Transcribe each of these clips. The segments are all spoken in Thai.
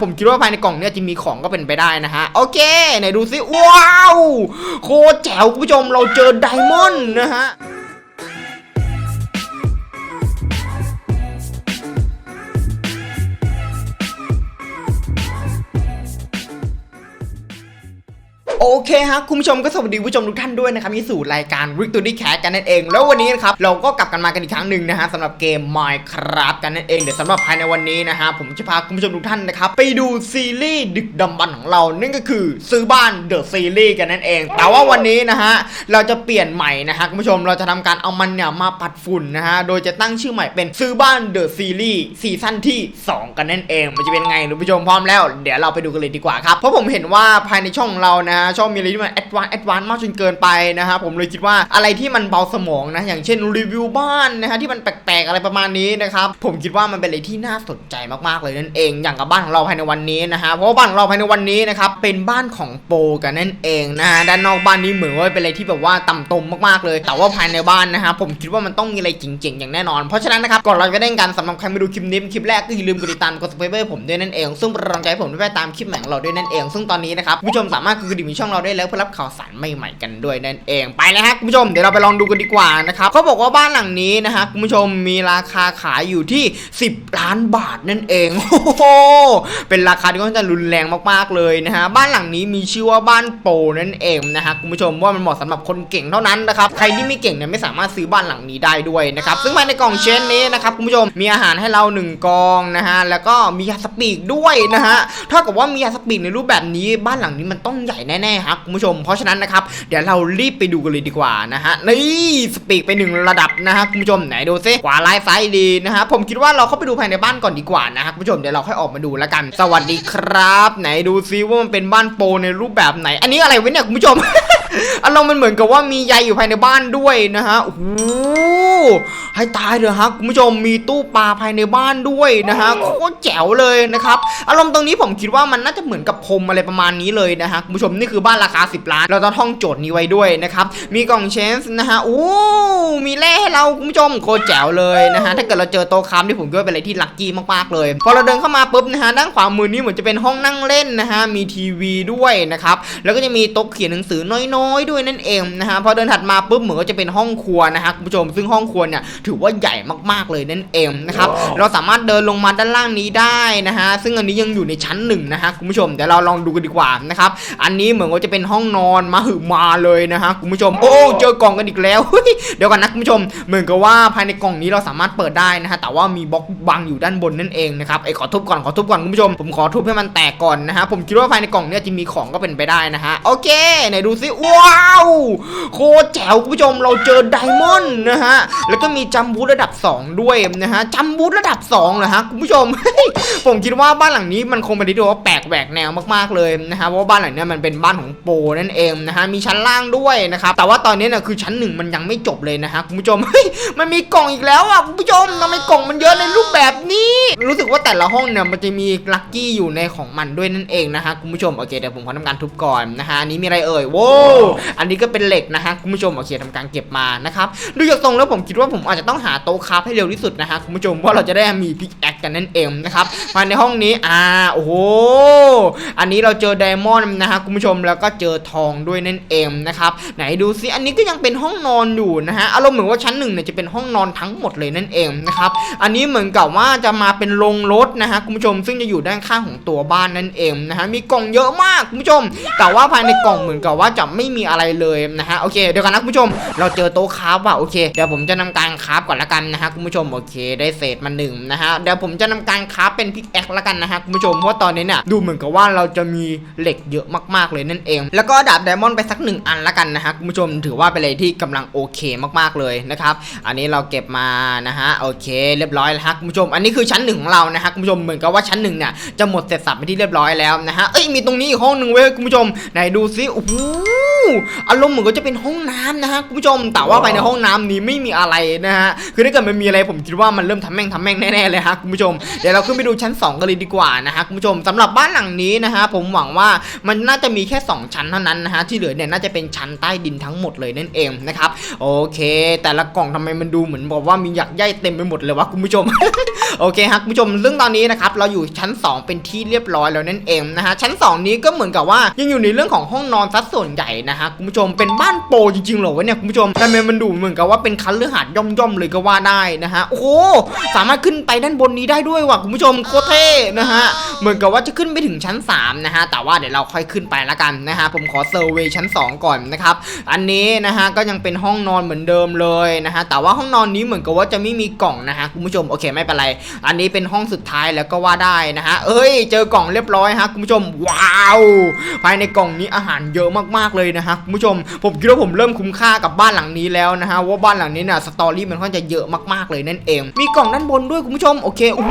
ผมคิดว่าภายในกล่องเนี่ยจะมีของก็เป็นไปได้นะฮะ โอเคไหนดูซิ ว้าว โคตรแจ๋วคุณผู้ชมเราเจอไดมอนด์นะฮะ โอเคฮะคุณผู้ชมก็สวัสดีผู้ชมทุกท่านด้วยนะครับที่สู่รายการ r i c t o r y Cat กันนั่นเอง แล้ววันนี้นะครับเราก็กลับกันมากันอีกครั้งหนึ่งนะฮะสำหรับเกม Minecraft กันนั่นเองเดี๋ยวสำหรับภายในวันนี้นะฮะผมจะพาคุณผู้ชมทุกท่านนะครับไปดูซีรีส์ดึกดำบรรพ์ของเรานั่นก็คือซื้อบ้านเดอะซีรีส์กันนั่นเอง แต่ว่าวันนี้นะฮะเราจะเปลี่ยนใหม่นะฮะคุณผู้ชมเราจะทำการเอามันเนี่ยมาปัดฝุ่นนะฮะโดยจะตั้งชื่อใหม่เป็นซื้อบ้านเดอะซีรีส์ซีซั่นที่สองกันนั่นเอง มันจะเป็นไงคุณผู้ชมพร้อมแล้ว เดี๋ยวเราไปดูกันเลยดีกว่าครับเพราะผมเห็นว่าภายในช่องเรานะฮะชองมีอะไรที่มันแอดวานแอดวานมากจนเกินไปนะฮะผมเลยคิดว่าอะไรที่มันเบาสมองนะอย่างเช่นรีวิวบ้านนะฮะที่มันแปลกๆอะไรประมาณนี้นะครับผมคิดว่ามันเป็นอะไรที่น่าสนใจมากๆเลยนั่นเอง อย่างกับบ้านของเราภายในวันนี้นะฮะเพราะว่าบ้านของเราภายในวันนี้นะครับเป็นบ้านของโปกันนั่นเองนะฮะด้านนอกบ้านนี้เหมือนว่าเป็นอะไรที่แบบว่าต่ำตมมากๆเลย แต่ว่าภายในบ้านนะฮะผมคิดว่ามันต้องมีอะไรจริงๆอย่างแน่นอนเพราะฉะนั้นนะครับก่อนเราจะเล่นกันสำหรับใครมาดูคลิปนี้คลิปแรกก็อย่าลืมกดติดตามกด subscribe ผมด้วยนั่นเอง ซึ่งกำลังใจผมด้วยไปตามคลิปใหม่ของเราด้วยนั่นเอง ซึ่งตอนนี้นะครับผู้ชมสามารถกดดิ่งช่องเราได้แล้วเพื่อรับข่าวสารใหม่ๆกันด้วยนั่นเองไปเลยฮะคุณผู้ชมเดี๋ยวเราไปลองดูกันดีกว่านะครับเขาบอกว่าบ้านหลังนี้นะฮะคุณผู้ชมมีราคาขายอยู่ที่ 10 ล้านบาทนั่นเองโอ้โหเป็นราคาที่ค่อนข้างจะรุนแรงมากๆเลยนะฮะบ้านหลังนี้มีชื่อว่าบ้านโปนั่นเองนะฮะคุณผู้ชมว่ามันเหมาะสำหรับคนเก่งเท่านั้นนะครับใครที่ไม่เก่งเนี่ยไม่สามารถซื้อบ้านหลังนี้ได้ด้วยนะครับซึ่งภายในกล่องเชนนี้นะครับคุณผู้ชมมีอาหารให้เราหนึ่งกองนะฮะแล้วก็มียาสปีกด้วยนะฮะเท่ากับว่ามียาสปีกในรูปแบบนี้บ้านหลังนี้มันต้องใหญ่แน่ๆครับคุณผู้ชม เพราะฉะนั้นนะครับเดี๋ยวเรารีบไปดูกันเลยดีกว่านะฮะนี่สปีกไปหนึ่งระดับนะฮะคุณผู้ชมไหนดูซิขวาไล่ซ้ายดีนะฮะผมคิดว่าเราเข้าไปดูภายในบ้านก่อนดีกว่านะฮะคุณผู้ชมเดี๋ยวเราค่อยออกมาดูแล้วกัน สวัสดีครับ ไหนดูซิว่ามันเป็นบ้านโปในรูปแบบไหน อันนี้อะไรเวะเนี่ยคุณผู้ชมอารมณ์มันเหมือนกับว่ามีใยอยู่ภายในบ้านด้วยนะฮะโอ้ ให้ตายเถอะฮะคุณผู้ชมมีตู้ปลาภายในบ้านด้วยนะฮะโคตรแจ๋วเลยนะครับอารมณ์ตรงนี้ผมคิดว่ามันน่าจะเหมือนกับพรมอะไรประมาณนี้เลยนะฮะคุณผู้ชมนี่คือบ้านราคา 10 ล้าน เราต้องท่องโจทย์นี้ไว้ด้วยนะครับมีกล่องเชนส์นะฮะโอ้มีแร่ให้เราคุณผู้ชมโคตรแจ๋วเลยนะฮะถ้าเกิดเราเจอโต๊ะค้ำที่ผมคิดว่าเป็นอะไรที่ลัคกี้มากๆเลยพอเราเดินเข้ามาปุ๊บนะฮะด้านขวามือนี้เหมือนจะเป็นห้องนั่งเล่นนะฮะมีทีวีด้วยนะครับแล้วก็จะมีโต๊ะเขียนหนังสือน้อยๆ ด้วยนั่นเองนะฮะพอเดินถัดมาปุ๊บเหมือนก็จะเป็นห้องครัวนะฮะคุณผู้ชมซึ่งห้องครัวเนี่ยถือว่าใหญ่มากๆเลยนั่นเองนะครับเราสามารถเดินลงมาด้านล่างนี้ได้นะฮะซึ่งอันนี้ยังอยู่ในชั้นหนึ่งนะฮะคุณผู้ชมเดี๋ยวเราลองดูกันดีกว่านะครับอันนี้เหมือนว่าจะเป็นห้องนอนมาหึมาเลยนะฮะคุณผู้ชม โอ้เจอกล่องกันอีกแล้วเฮ้ยเดี๋ยวก่อนนะคุณผู้ชม เหมือนกับว่าภายในกล่องนี้เราสามารถเปิดได้นะฮะแต่ว่ามีบล็อกบังอยู่ด้านบนนั่นเองนะครับไอ้ขอทุบก่อนขอทุบก่อนคุณผู้ชมผมขอทุบให้มันแตกก่อนนะฮะผมคิดว่าภายในกล่องเนี้ยจะมีของก็เป็นไปได้นะฮะโอเคไหนดูซิว้าวโคตรแจ๋วคุณผู้ชมเราเจอไดมอนด์นะฮะแล้วก็มีจัมบูระดับ 2 ด้วยนะฮะจัมบูระดับ2เหรอฮะคุณผู้ชม ผมคิดว่าบ้านหลังนี้มันคงเป็นที่ว่าแปลกแหวกแนวมากๆเลยนะฮะเพราะว่าบ้านหลังนี้มันเป็นบ้านของโปนั่นเองนะฮะมีชั้นล่างด้วยนะครับแต่ว่าตอนนี้เนี่ยคือชั้นหนึ่งมันยังไม่จบเลยนะฮะคุณผู้ชมเฮ้ยมันมีกล่องอีกแล้วอะคุณผู้ชมทำไมกล่องมันเยอะในรูปแบบนี้ รู้สึกว่าแต่ละห้องเนี่ยมันจะมีลัคกี้อยู่ในของมันด้วยนั่นเองนะฮะคุณผู้ชมโอเคเดี๋ยวผมขอทำการทุบก่อนนะฮะอันนี้มีอะไรเอ่ยโว้อันนี้ก็เป็นเหล็กนะฮะคุณผู้ชมโอเคทำการเก็บมานะครับดูจากทรงแล้วผมคิดว่าผมอาจจะต้องหาโต๊ะคราฟให้เร็วที่สุดนะฮะคุณผู้ชมว่าเราจะได้มีพิกแอคกันนั่นเองนะครับภายในห้องนี้อ่าโอ้โหอันนี้เราเจอไดมอนด์นะฮะคุณผู้ชมแล้วก็เจอทองด้วยนั่นเองนะครับไหนดูซิอันนี้ก็ยังเป็นห้องนอนอยู่นะฮะอารมณ์เหมือนว่าชั้นหนึ่งเนี่ยจะเป็นห้องนอนทั้งหมดเลยนั่นเองนะครับอันนี้เหมือนกับว่าจะมาเป็นโรงรถนะฮะคุณผู้ชมซึ่งจะอยู่ด้านข้างของตัวบ้านนั่นเองนะฮะมีกล่องเยอะมากคุณผู้ชม แต่ว่าภายในกล่องเหมือนกับว่าจะไม่มีอะไรเลยนะฮะโอเคเดี๋ยวกันนะคุณผู้ชม เราเจอโต๊ะคราฟว่ะโอเคเดี๋ยวผมจะนำการคราฟก่อนละกันนะฮะคุณผู้ชมโอเค ได้เศษมาหนึ่งนะฮะเดี๋ยวผมจะนำการคราฟเป็นพิกแอคละกันนะฮะคุณผู้ชมเพราะตอนนี้เนี่ยดูเหมือนกับว่าเราจะมีเหล็กเยอะมากๆเลยนั่นเอง แล้วก็ดาบไดมอนด์ไปสักหนึ่งอันละกันนะฮะคุณผู้ชมถือว่าเป็นอะไรที่กำลังโอเคมากๆเลยนะครับอันนี้เราเก็บมานะฮะโอเค เรียบร้อยแล้วฮะคุณผู้ชม อันนี้คือชั้นหนึ่งของเรานะฮะคุณผู้ชมเหมือนกับว่าชั้นหนึ่งเนี่ยจะหมดเสร็จสับไปที่เรียบร้อยแล้วนะฮะเอ้ยมีตรงนี้อีกห้องหนึ่งเว้ยคุณผู้ชมไหนดูซิโอ้โหอารมณ์เหมือนก็จะเป็นห้องน้ำนะฮะคุณผู้ชมแต่ว่าภายในห้องน้ำนี้ไม่มีอะไรนะฮะคือถ้าเกิดมันมีอะไรผมคิดว่ามันเริ่มทำแม่งทำแม่งแน่ๆเลยฮะคุณผู้ชมเดี๋ยวเราขึ้นไปดูชั้น 2 กันเลยดีกว่านะฮะคุณผู้ชมสำหรับบ้านหลังนี้นะฮะผมหวังว่ามันน่าจะมีแค่ 2 ชั้นเท่านั้นนะฮะที่เหลือเนี่ยน่าจะเป็นชั้นใต้ดินทั้งหมดเลยนั่นเองนะครับโอเค แต่ละกล่องทำไมมันดูเหมือนบอกว่ามีหยักใยเต็มไปหมดเลยวะคุณผู้ชมโอเคครับคุณผู้ชมซึ่องตอนนี้นะครับเราอยู่ชั้น 2 เป็นที่เรียบร้อยแล้วนั่นเองนะฮะชั้น 2 นี้ก็เหมือนกับว่ายังอยู่ในเรื่องของห้องนอนซัดส่วนใหญ่นะฮะคุณผู้ชมเป็นบ้านโปรจริงๆเหรอวะเนี่ยคุณผู้ชมทำไมมันดูเหมือนกับว่าเป็นคันเลืหาดย่อมๆเลยก็ว่าได้นะฮะ โอ้โห สามารถขึ้นไปด้านบนนี้ได้ด้วยว่ะคุณผู้ชมโคตรเท่นะฮะ เหมือนกับว่าจะขึ้นไปถึงชั้น 3 นะฮะ แต่ว่าเดี๋ยวเราค่อยขึ้นไปละกันนะฮะ ผมขอเซอร์เวย์ชั้น 2 ก่อนนะครับ อันนี้นะฮะก็ยังเป็นห้องนอนเหมือนเดิมเลยนะฮะ แต่ว่าห้องนอนนี้เหมือนกับว่าจะไม่มีกล่องนะฮะคุณผู้ชม โอเคไม่เป็นไร อันนี้เป็นห้องสุดท้ายแล้วก็ว่าได้นะฮะ เอ้ย เจอกล่องเรียบร้อยฮะคุณผู้ชม ว้าว ภายในกล่องนี้อาหารเยอะมากๆเลยนะฮะคุณผู้ชม ผมคิดว่าผมเริ่มคุ้มค่ากับบ้านหลังนี้แล้วนะฮะว่าบ้านหลังนี้น่ะสตอรี่มันค่อนจะเยอะมากๆเลยนั่นเอง มีกล่องด้านบนด้วยคุณผู้ชมโอเคโอ้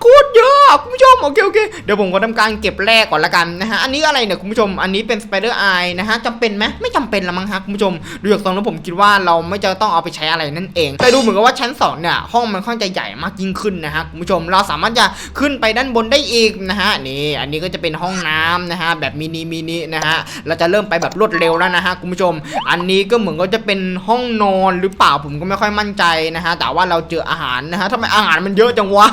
โคตรเยอะคุณผู้ชมโอเคโอเคเดี๋ยวผมก็ทำการเก็บแรกก่อนละกันนะฮะอันนี้อะไรเนี่ยคุณผู้ชมอันนี้เป็นสไปเดอร์ไอนะฮะจำเป็นไหมไม่จำเป็นละมั้งฮะคุณผู้ชมดูจากตรงแล้วผมคิดว่าเราไม่จะต้องเอาไปใช้อะไรนั่นเองแต่ดูเหมือนกับว่าชั้น2เนี่ยห้องมันค่อนจะใหญ่มากยิ่งขึ้นนะฮะคุณผู้ชมเราสามารถจะขึ้นไปด้านบนได้อีกนะฮะนี่อันนี้ก็จะเป็นห้องน้ำนะฮะแบบมินิมินินะฮะเราจะเริ่มไปแบบรวดเร็วแล้วนะฮะคุณผู้ชม อันนี้ก็เหมือนก็จะเป็นห้องนอนหรือเปล่าผมก็ไม่ค่อยมั่นใจนะฮะแต่ว่าเราเจออาหารนะฮะทำไมอาหารมันเยอะจังวะ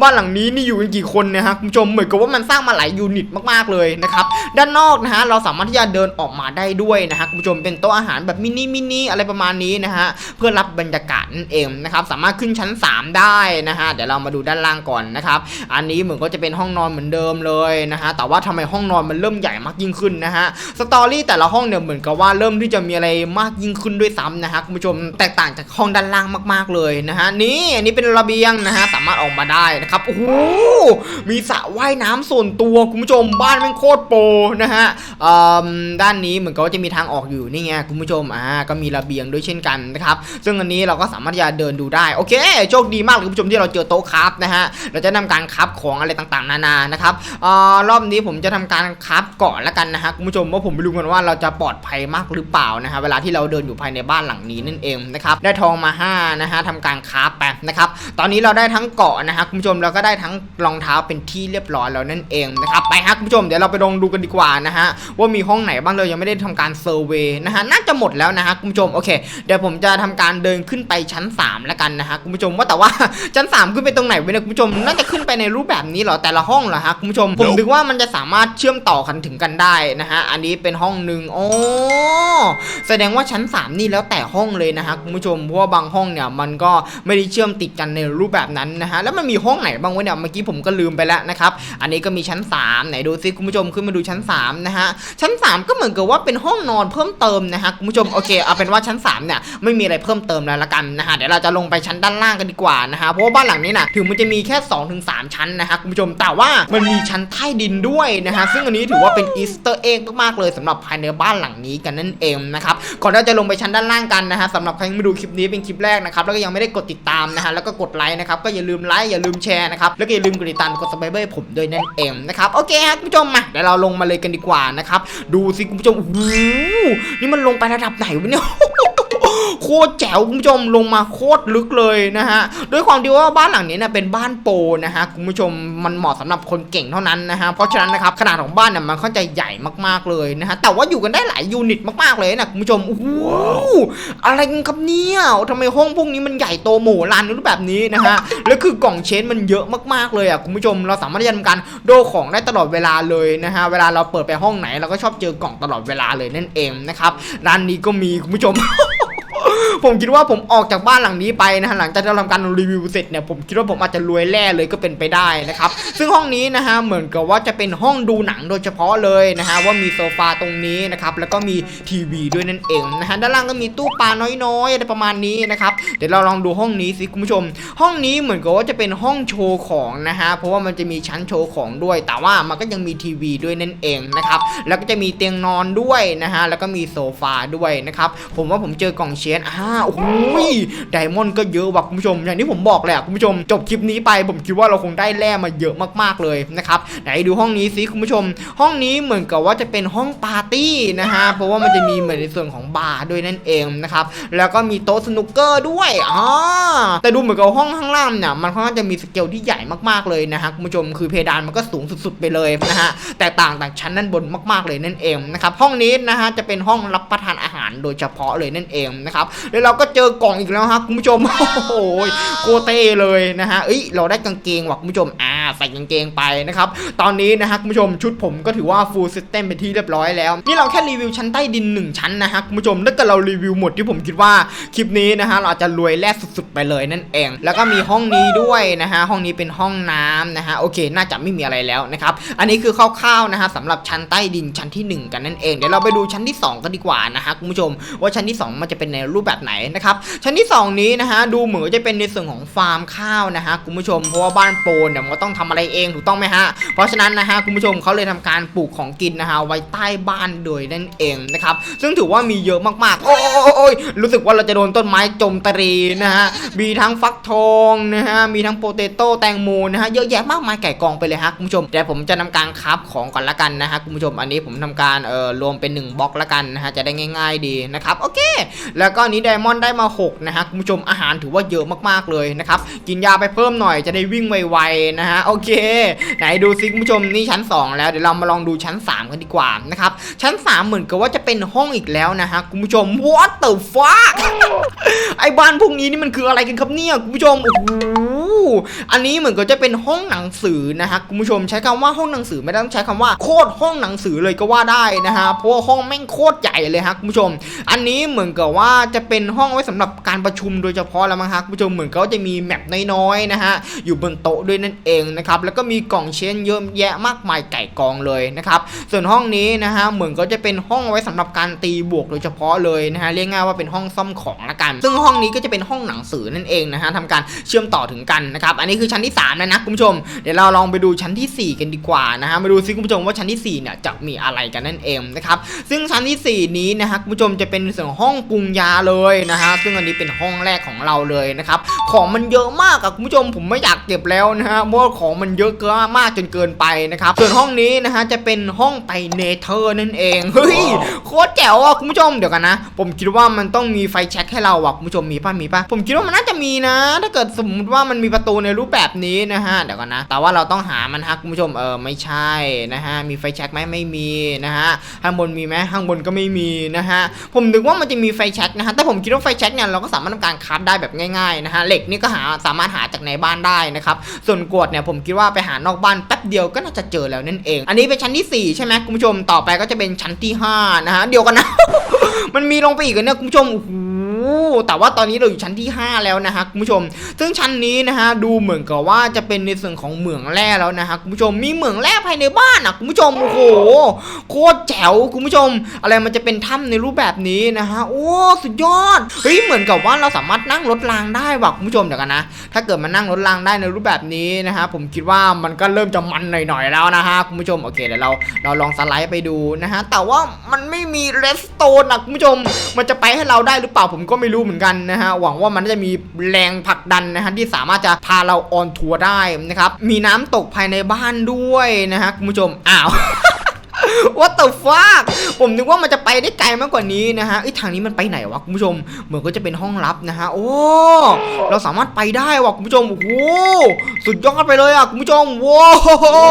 บ้านหลังนี้นี่อยู่กันกี่คนเนะฮะคุณผู้ชมเหมือนกับว่ามันสร้างมาหลายยูนิตมากๆเลยนะครับด้านนอกนะฮะเราสามารถที่จะเดินออกมาได้ด้วยนะฮะคุณผู้ชมเป็นโต๊ะอาหารแบบมินิมินิอะไรประมาณนี้นะฮะเพื่อรับบรรยากาศนั่นเองนะครับสามารถขึ้นชั้น 3 ได้นะฮะเดี๋ยวเรามาดูด้านล่างก่อนนะครับอันนี้เหมือนก็จะเป็นห้องนอนเหมือนเดิมเลยนะฮะแต่ว่าทำไมห้องนอนมันเริ่มใหญ่มากยิ่งขึ้นนะฮะสตอรี่แต่ละห้องเนี่ยเหมือนกับว่าเริ่มที่จะมีอะไรมากยิ่งขึ้นด้วยซ้ำนะฮะคุณผู้ชมแตกต่างจากห้องด้านล่างมาก ๆเลยนะฮะนี่อันนี้เป็นระเบียงนะฮะสามารถออกมาได้นะครับโอ้โหมีสระว่ายน้ำส่วนตัวคุณผู้ชมบ้านแม่งโคตรโปรนะฮะด้านนี้เหมือนกับว่าจะมีทางออกอยู่นี่ไงคุณผู้ชมอ่าก็มีระเบียงด้วยเช่นกันนะครับซึ่งอันนี้เราก็สามารถที่จะเดินดูได้โอเคโชคดีมากเลยคุณผู้ชมที่เราเจอโต๊ะครับนะฮะเราจะนำการครับของอะไรต่างๆ นานานะครับอรอบนี้ผมจะทำการครับก่อนละกันนะฮะคุณผู้ชมว่าผมไม่รู้กันว่าเราจะปลอดภัยมากหรือเปล่านะฮะเวลาที่เราเดินอยู่ภายในบ้านหลังนี้นั่นเองนะครับได้ทองมาห้านะฮะทำการครับไปนะครับตอนนี้เราได้ทั้งเกาะนะฮะคุณผู้ชมเราก็ได้ทั้งรองเท้าเป็นที่เรียบร้อยแล้วนั่นเองนะครับไปฮะคุณผู้ชมเดี๋ยวเราไปลองดูกันดีกว่านะฮะว่ามีห้องไหนบ้างเลยยังไม่ได้ทำการเซอร์เวย์นะฮะน่าจะหมดแล้วนะฮะคุณผู้ชมโอเคเดี๋ยวผมจะทำการเดินขึ้นไปชั้น 3 แล้วกันนะฮะคุณผู้ชมว่าแต่ว่าชั้น 3 ขึ้นไปตรงไหนวะเนี่ยคุณผู้ชมน่าจะขึ้นไปในรูปแบบนี้เหรอแต่ละห้องเหรอฮะคุณผู้ชมผมนึกว่ามันจะสามารถเชื่อมต่อกันถึงกันได้นะฮะอันนี้เป็นห้องหนึ่งโอ้แสดงว่าชั้น 3 นี่แล้วแต่ห้องเลยนะฮะคุณผู้ชมเพราะว่าบางห้องเนี่ยมันก็ไม่ได้เชื่อมติดกันในรูปแบบนั้นนะฮะแล้วมันมีห้องไหนบ้างวะเนี่ยเมื่อกี้ผมก็ลืมไปแล้วนะครับอันนี้ก็มีชั้น 3 ไหนดูซิคุณผู้ชมขึ้นมาดูชั้น3นะฮะชั้น 3 ก็เหมือนกับว่าเป็นห้องนอนเพิ่มเติมนะฮะคุณผู้ชมโอเคเอาเป็นว่าชั้น3เนี่ยไม่มีอะไรเพิ่มเติมแล้วละกันนะฮะเดี๋ยวเราจะลงไปชั้นด้านล่างกันดีกว่านะฮะเพราะว่าบ้านหลังนี้นะถึงมันจะมีแค่2-3ถึงสชั้นนะฮะคุณผู้ชมแต่ว่ามันมีชั้นใต้ดินด้วยนะฮะซึ่งอันนี้ถือว่าเป็นอีสเตอร์เอ็กมากๆเลยสำหรับภายในบ้านหลังนี้กันนั่นเองนะครับก่อนที่เราจะลงไปชั้นด้านล่างกันนะฮะสำหรับใครที่มาดูคลิปนี้เป็นคลิปแรกนะครับแล้วก็ยังไม่ได้กดติดตามนะฮะแล้วก็กดไลค์นะครับก็อย่าลืมไลค์อย่าลืมแชร์นะครับ แล้วก็อย่าลืมกดติดตามกดซับสไครต์ผมด้วยนั่นเองนะครับ โอเคครับคุณผู้ชมมาเดี๋ยวเราลงมาเลยกันดีกว่านะครับ ดูสิคุณผู้ชมโอ้โหนี่มันลงไประดับไหนวะเนี่ย โคตรแจ๋วคุณผู้ชมลงมาโคตรลึกเลยนะฮะด้วยความที่ว่าบ้านหลังนี้เนี่ยเป็นบ้านโปรนะฮะคุณผู้ชมมันเหมาะสำหรับคนเก่งเท่านั้นนะฮะเพราะฉะนั้นนะครับขนาดของบ้านเนี่ยมันค่อนข้างใหญ่มากๆเลยนะฮะแต่ว่าอยู่กันได้หลายยูนิตมากๆเลยนะคุณผู้ชมโอ้โหอะไรกันครับเนี่ยทำไมห้องพวกนี้มันใหญ่โตโหมลานรูปแบบนี้นะฮะแล้วคือกล่องเชนมันเยอะมากๆเลยอะคุณผู้ชมเราสามารถที่จะทำการโดของได้ตลอดเวลาเลยนะฮะเวลาเราเปิดไปห้องไหนเราก็ชอบเจอกล่องตลอดเวลาเลยนั่นเองนะครับร้านนี้ก็มีคุณผู้ชม ผมคิดว่าผมออกจากบ้านหลังนี้ไปนะฮะหลังจากที่เราทำการรีวิวเสร็จเนี่ยผมคิดว่าผมอาจจะรวยแร่เลยก็เป็นไปได้นะครับซึ่งห้องนี้นะฮะเหมือนกับว่าจะเป็นห้องดูหนังโดยเฉพาะเลยนะฮะว่ามีโซฟาตรงนี้นะครับแล้วก็มีทีวีด้วยนั่นเองนะฮะด้านล่างก็มีตู้ปลาน้อยๆอะไรประมาณนี้นะครับเดี๋ยวเราลองดูห้องนี้สิคุณผู้ชม ห้องนี้เหมือนกับว่าจะเป็นห้องโชว์ของนะฮะเพราะว่ามันจะมีชั้นโชว์ของด้วย แต่ว่ามันก็ยังมีทีวีด้วยนั่นเองนะครับแล้วก็จะมีเตียงนอนด้วยนะฮะแล้วก็มีโซฟาด้วยนะครับผมว่าผมเจอกล่องเชนอ่าโอ้โหไดมอนด์ก็เยอะว่ะคุณผู้ชม อย่างที่ผมบอกเละคุณผู้ชม จบคลิปนี้ไปผมคิดว่าเราคงได้แร่มาเยอะมากๆเลยนะครับไหนดูห้องนี้สิคุณผู้ชม ห้องนี้เหมือนกับว่าจะเป็นห้องปาร์ตี้นะฮะเพราะว่ามันจะมีเหมือนในส่วนของบาร์ด้วยนั่นเองนะครับแล้วก็มีโต๊ะสนุกเกอร์ด้วยอ่าแต่ดูเหมือนกับห้องข้างล่างเนี่ยมันค่อนข้างจะมีสเกลที่ใหญ่มากๆเลยนะฮะคุณผู้ชมคือเพดานมันก็สูงสุดๆไปเลยนะฮะแตกต่างจากชั้นด้านบนมากๆเลยนั่นเองนะครับห้องนี้นะฮะจะเป็นห้องรับประทานอาหารโดยเฉพาะเลยนั่นเองนะครับแล้วเราก็เจอกล่องอีกแล้วฮะคุณผู้ชมโอ้โหโคเต้เลยนะฮะเอ้ยเราได้กางเกงว่ะคุณผู้ชมอะ ใส่กางเกงไปนะครับตอนนี้นะฮะคุณผู้ชมชุดผมก็ถือว่าฟูล s ิ s เต็มเป็นที่เรียบร้อยแล้ว นี่เราแค่รีวิวชั้นใต้ดิน 1 ชั้นนะฮะคุณผู้ชมถ้าเกิดเรารีวิวหมดที่ผมคิดว่าคลิปนี้นะฮะเราอาจจะรวยแร่สุดๆไปเลยนั่นเอง แล้วก็มีห้องนี้ด้วยนะฮะห้องนี้เป็นห้องน้ำนะฮะโอเค น่าจะไม่มีอะไรแล้วนะครับอันนี้คือคร่าวๆนะฮะสำหรับชั้นใต้ดินชั้นที่ 1 กันนั่นเองเดี๋ยวเราไปดูชั้นที่ 2 กันดีกว่านะฮะคุณผู้ชม ว่าชั้นที่ 2 มันจะเป็นในรูปแบบไหนนะครับชั้นที่ 2 นี้นะฮะดูเหมือนจะเป็นในส่วนของฟาร์มข้าวนะฮะคุณผู้ชมเพราะว่าบ้านโปนเนี่ยมันก็ต้องทำอะไรเองถูกต้องไหมฮะ เพราะฉะนั้นนะฮะคุณผู้ชมเขาเลยทำการปลูกของกินนะฮะไว้ใต้บ้านโดยนั่นเองนะครับซึ่งถือว่ามีเยอะมากๆ โอ้ยโอ้ยรู้สึกว่าเราจะโดนต้นไม้จมตรีนะฮะมีทั้งฟักทองนะฮะมีทั้งโปเตโต้แตงโมนะฮะเยอะแยะมากมายไก่กองไปเลยฮะคุณผู้ชมเดี๋ยวผมจะทำการคราฟของก่อนละกันนะฮะคุณผู้ชมอันนี้ผมทำการเอ่อรวมเป็น 1บล็อกละกันนะฮะจะได้ง่าย ๆดีนะครับโอเค แล้วก็นนี้ไดมอนด์ได้มา6นะฮะคุณผู้ชมอาหารถือว่าเยอะมากๆเลยนะครับกินยาไปเพิ่มหน่อยจะได้วิ่งไวๆนะฮะโอเค ไหนดูซิคุณผู้ชมนี่ชั้น 2 แล้วเดี๋ยวเรามาลองดูชั้น 3 กันดีกว่านะครับ ชั้น 3 เหมือนกับว่าจะเป็นห้องอีกแล้วนะฮะคุณผู้ชม what the fuck ไอ้บ้านพวกนี้นี่มันคืออะไรกันครับเนี่ยคุณผู้ชมโอ้โห อันนี้เหมือนกับจะเป็นห้องหนังสือนะฮะคุณผู้ชมใช้คำว่าห้องหนังสือไม่ต้องใช้คำว่าโคตรห้องหนังสือเลยก็ว่าได้นะฮะเพราะห้องแม่งโคตรใหญ่เลยฮะคุณผู้ชม อันนี้เหมือนกับว่าจะเป็นห้องไว้สำหรับการประชุมโดยเฉพาะแล้วมั้งฮะคุณผู้ชมเหมือนกับจะมีแมปน้อยๆนะฮะอยู่บนโต๊ะด้วยนั่นเองนะครับแล้วก็มีกล่องเชนเยอะแยะมากมายไก่กองเลยนะครับส่วนห้องนี้นะฮะเหมือนก็จะเป็นห้องไว้สำหรับการตีบวกโดยเฉพาะเลยนะฮะเรียกง่ายว่าเป็นห้องซ่อมของละกัน ซึ่งห้องนี้ก็จะเป็นห้องหนังสือนั่นเองนะฮะทำการเชื่อมต่อถึงกันนะครับ อันนี้คือชั้นที่3แล้วนะคุณผู้ชม เดี๋ยวเราลองไปดูชั้นทีสี่ 4 กันดีกว่านะฮะ มาดูซิคุณผู้ชมว่าชั้นที่4เนี่ยจะมีอะไรกันนั่นเองนะครับ ซึ่งชั้นที่ 4 นี้นะฮะคุณผู้ชมจะเป็นส่วนของห้องปรุงยาเลยนะฮะ ซึ่งอันนี้เป็นห้องแรกของเราเลยนะครับ ของมันเยอะมากอะคุณผู้ชมผมไม่อยากเก็บแล้วนะฮะ เพราะว่าของมันเยอะเกินมากจนเกินไปนะครับ ส่วนห้องนี้นะฮะจะเป็นห้องไปเนเธอร์นั่นเอง เฮ้ยโคตรแจ๋วอะคุณผู้ชมเดี๋ยวกันนะ ผมคิดว่ามันต้องมีไฟแช็กให้เราอะคุณผู้ชมมีป่ะมีป่ะผมคิดว่ามันน่าจะมีนะ ถ้าเกิดสมมติว่ามันมีีประตูในรูปแบบนี้นะฮะเดี๋ยวกันนะ แต่ว่าเราต้องหามันฮะคุณผู้ชมเออไม่ใช่นะฮะมีไฟแช็กไหมไม่มีนะฮะข้างบนมีไหมข้างบนก็ไม่มีนะฮะผมนึกว่ามันจะมีไฟแช็กนะฮะแต่ผมคิดว่าไฟแช็กเนี่ยเราก็สามารถทำการคราฟได้แบบง่ายๆนะฮะเหล็กนี่ก็หาสามารถหาจากในบ้านได้นะครับส่วนกรวดเนี่ยผมคิดว่าไปหานอกบ้านแป๊บเดียวก็น่าจะเจอแล้วนั่นเอง อันนี้เป็นชั้นที่สี่ใช่ไหมคุณผู้ชมต่อไปก็จะเป็นชั้นที่ห้านะฮะเดียวกันนะ มันมีลงไปอีกเนี่ยคุณผู้ชมโอ้โห แต่ว่าตอนนี้เราอยู่ชั้นที่ 5 แล้วนะฮะคุณผู้ชม ซึ่งชั้นนี้นะฮะดูเหมือนกับว่าจะเป็นในส่วนของเหมืองแร่แล้วนะฮะคุณผู้ชมมีเหมืองแร่ภายในบ้านอะคุณผู้ชมโอ้โหโคตรแจ๋วคุณผู้ชม อะไรมันจะเป็นถ้ำในรูปแบบนี้นะฮะโอ้สุดยอดเฮ้ยเหมือนกับว่าเราสามารถนั่งรถรางได้ว่ะคุณผู้ชมเดี๋ยวกันนะ ถ้าเกิดมานั่งรถรางได้ในรูปแบบนี้นะฮะผมคิดว่ามันก็เริ่มจะมันหน่อยๆแล้วนะฮะคุณผู้ชมโอเคเดี๋ยวเราเราลองสไลด์ไปดูนะฮะแต่ว่ามันไม่มีเรสโตนอะคุณผู้ชมมันจะไปให้เราได้หรือเปล่าผมก็็ไม่รู้เหมือนกันนะฮะหวังว่ามันจะมีแรงผลักดันนะฮะที่สามารถจะพาเราออนทัวร์ได้นะครับมีน้ำตกภายในบ้านด้วยนะฮะคุณผู้ชมอ้าว What the fuck ผมนึกว่ามันจะไปได้ไกลมากกว่านี้นะฮะไอ้ทางนี้มันไปไหนวะคุณผู้ชม เหมือนก็จะเป็นห้องลับนะฮะ โอ้ เราสามารถไปได้วะคุณผู้ชม โอ้โห สุดยอดไปเลยอะคุณผู้ชม ว้า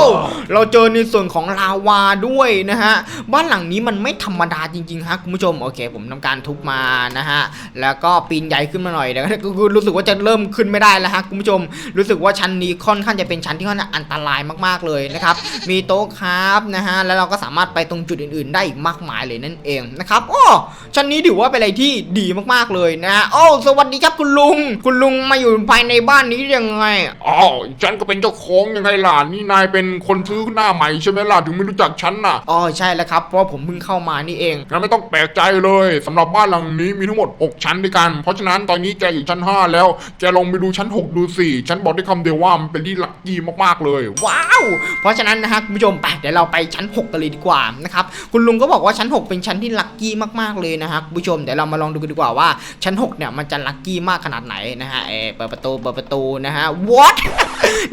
วเราเจอในส่วนของลาวาด้วยนะฮะ บ้านหลังนี้มันไม่ธรรมดาจริงๆฮะคุณผู้ชม โอเค ผมทำการทุบมานะฮะ แล้วก็ปีนใหญ่ขึ้นมาหน่อยเดี๋ยวก็รู้สึกว่าจะเริ่มขึ้นไม่ได้แล้วฮะคุณผู้ชม รู้สึกว่าชั้นนี้ค่อนข้างจะเป็นชั้นที่ค่อนข้างอันตรายมากๆเลยนะครับ มีโต๊ะครับนะฮะ แล้วเราก็สามารถไปตรงจุดอื่นๆ ได้อีกมากมายเลยนั่นเองนะครับโอ้ชั้นนี้ถือว่าเป็นอะไรที่ดีมากๆเลยนะฮะโอ้สวัสดีครับคุณลุง คุณลุงมาอยู่ภายในบ้านนี้ยังไงอ้าวฉันก็เป็นเจ้าของยังไงล่ะนี่นายเป็นคนซื้อหน้าใหม่ใช่ไหมล่ะถึงไม่รู้จักฉันน่ะอ๋อใช่แล้วครับเพราะว่าผมเพิ่งเข้ามานี่เองงั้นไม่ต้องแปลกใจเลยสำหรับบ้านหลังนี้มีทั้งหมด 6 ชั้นด้วยกัน เพราะฉะนั้นตอนนี้แกอยู่ชั้น 5 แล้วแกลองไปดูชั้น 6 ดูสิฉันบอกได้คำเดียวว่ามันเป็นที่ลัคกี้มากๆเลย ว้าว เพราะฉะนั้นนะฮะคุณผู้ชมไปเดี๋ยวเราไปชั้น 6 กันเลยดีกว่านะครับคุณลุงก็บอกว่าชั้น 6 เป็นชั้นที่ลัคกี้มากๆเลยนะฮะคุณผู้ชมเดี๋ยวเรามาลองดูกันดีกว่าว่าชั้น 6 เนี่ยมันจะลัคกี้มากขนาดไหนนะฮะเอเปิดประตูเปิดประตูนะฮะ what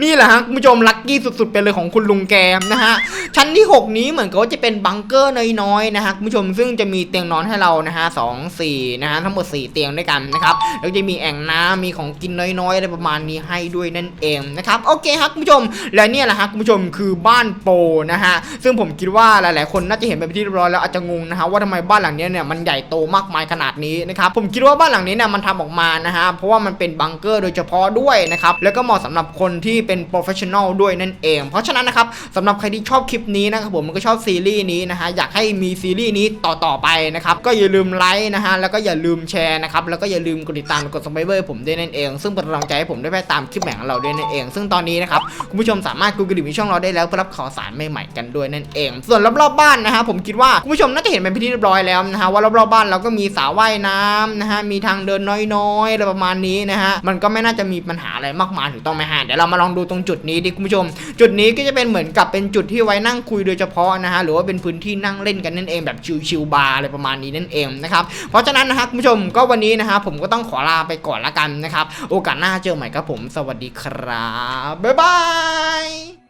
นี่แหละฮะคุณผู้ชมลัคกี้สุดๆไปเลยของคุณลุงแกมนะฮะชั้นที่ 6 นี้เหมือนกับว่าจะเป็นบังเกอร์น้อยๆนะฮะคุณผู้ชมซึ่งจะมีเตียงนอนให้เรานะฮะสองสี่นะฮะทั้งหมด 4 เตียงด้วยกันนะครับแล้วจะมีแอ่งน้ำมีของกินน้อยๆอะไรประมาณนี้ให้ด้วยนั่นเองนะครับโอเคครับคุณผู้ชมและเนี่ยแหละฮะคุณผู้ชมคือบ้านโปนะฮะซึ่งผมคิดว่าหลายๆคนน่าจะเห็นไปที่เรียบร้อยแล้วอาจจะงงนะฮะว่าทำไมบ้านหลังนี้เนี่ยมันใหญ่โตมากมายขนาดนี้นะครับผมคิดว่าบ้านหลังนี้เนี่ยมันทำออกมานะฮะเพราะว่ามันเป็นบังเกอร์โดยเฉพาะด้วยนะครับแล้วก็เหมาะสำหรับคนที่เป็นโปรเฟชชั่นอลด้วยนั่นเอง เพราะฉะนั้นนะครับสำหรับใครที่ชอบคลิปนี้นะครับผมมันก็ชอบซีรีส์นี้นะฮะอยากให้มีซีรีส์นี้ต่อๆไปนะครับก็อย่าลืมไลค์นะฮะแล้วก็อย่าลืมแชร์นะครับแล้วก็อย่าลืมกดติดตามกดซับสไครเบอร์ผมด้วยนั่นเอง ซึ่งเป็นกำลังใจให้ผมได้ไปตามคลิปแหม่งของเราด้วยนั่นเอง ซึ่งตอนนี้นะครับคุณผู้ชมสามารถกูกระดิ่งช่องเราได้แล้วเพื่อรับข่าวสารใหม่ๆกันด้วยนั่นเองส่วนรอบๆบ้านนะฮะผมคิดว่าคุณผู้ชมน่าจะเห็นเป็นพิธีเรียบร้อยแล้วนะฮะว่ารอบๆบ้านเราก็มีสระว่ายน้ำนะฮะมีทางเดินน้อยๆอะไรประมาณนี้นะฮะมันก็ไม่น่าจะมีปัญหาอะไรมากมายถูกต้องไหมฮะเดี๋ยวเรามาลองดูตรงจุดนี้ดิคุณผู้ชม จุดนี้ก็จะเป็นเหมือนกับเป็นจุดที่ไว้นั่งคุยโดยเฉพาะนะฮะหรือว่าเป็นพื้นที่นั่งเล่นกันนั่นเองแบบชิลๆบาร์อะไรประมาณนี้นั่นเองนะครับเพราะฉะนั้นนะฮะคุณผู้ชมก็วันนี้นะฮะผมก็ต้องขอลาไปก่อนละกันนะครับโอกาสหน้าเจอใหม่ครับผม สวัสดีครับบ๊ายบาย